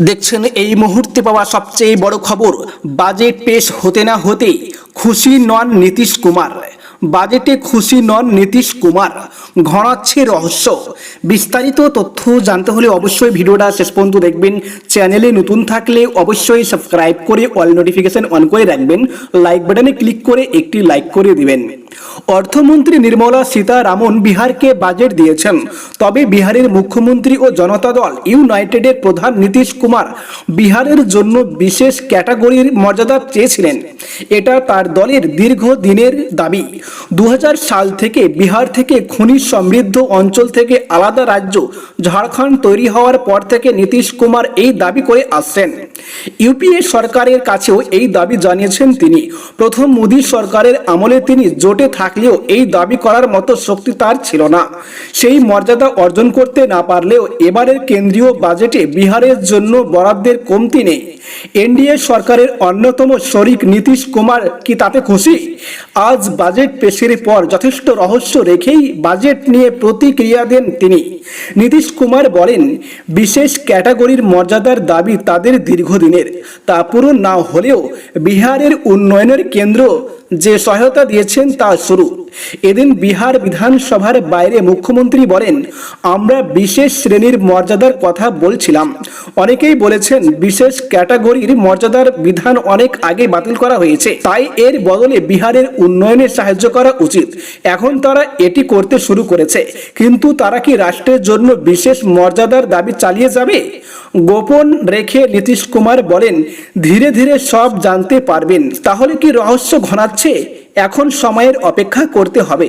দেখছেন, এই মুহূর্তে পাওয়া সবচেয়ে বড় খবর, বাজেট পেশ হতে না হতেই খুশি নন নীতিশ কুমার। বাজেটে খুশি নন নীতিশ কুমার। ঘনাচ্ছে রহস্য। বিস্তারিত তথ্য জানতে হলে অবশ্যই ভিডিওটা শেষ পর্যন্ত দেখবেন। চ্যানেলে নতুন থাকলে অবশ্যই সাবস্ক্রাইব করে অল নোটিফিকেশন অন করে রাখবেন। লাইক বাটনে ক্লিক করে একটি লাইক করে দিবেন। অর্থমন্ত্রী নির্মলা সীতারামন বিহারকে বাজেট দিয়েছেন। তবে বিহারের মুখ্যমন্ত্রী ও জনতা দল ইউনাইটেডের প্রধান নীতিশ কুমার বিহারের জন্য বিশেষ ক্যাটাগরির মর্যাদা চেয়েছিলেন। এটা তার দলের দীর্ঘ দিনের দাবি। দু সাল থেকে বিহার থেকে খনি সমৃদ্ধ অঞ্চল থেকে আলাদা রাজ্য ঝাড়খণ্ড তৈরি হওয়ার পর থেকে নীতিশ কুমার এই দাবি করে আসছেন। ইউপিএ সরকারের কাছেও এই দাবি জানিয়েছেন তিনি। প্রথম মোদী সরকারের আমলে তিনি জোটে থাকলেও এই দাবি করার মতো শক্তি তার ছিল না। সেই মর্যাদা অর্জন করতে না পারলেও এবারের কেন্দ্রীয় বাজেটে বিহারের জন্য বরাদ্দের কমতি নেই। এনডিএ সরকারের অন্যতম শরিক নীতিশ কুমার কি তাতে খুশি? আজ বাজেট পেশের পর যথেষ্ট রহস্য রেখেই বাজেট নিয়ে প্রতিক্রিয়া দেন তিনি। নীতিশ কুমার বলেন, বিশেষ ক্যাটাগরির মর্যাদার দাবি তাদের দীর্ঘদিনের। তা পূরণ না হলেও বিহারের উন্নয়নের কেন্দ্র যে সহায়তা দিয়েছেন তা শুরু এদিন বিহার বিধানসভার বাইরে মুখ্যমন্ত্রী বলেন, আমরা বিশেষ শ্রেণির মর্যাদার কথা বলছিলাম। অনেকেই বলেছেন বিশেষ ক্যাটাগরির মর্যাদার বিধান অনেক আগে বাতিল করা হয়েছে। তাই এর বদলে বিহারের উন্নয়নে সাহায্য করা উচিত। এখন তারা এটি করতে শুরু করেছে। কিন্তু তারা কি রাষ্ট্রের জন্য বিশেষ মর্যাদার দাবি চালিয়ে যাবে? গোপন রেখে নীতিশ কুমার বলেন, ধীরে ধীরে সব জানতে পারবেন। তাহলে কি রহস্য ঘনাচ্ছে? এখন সময়ের অপেক্ষা করতে হবে।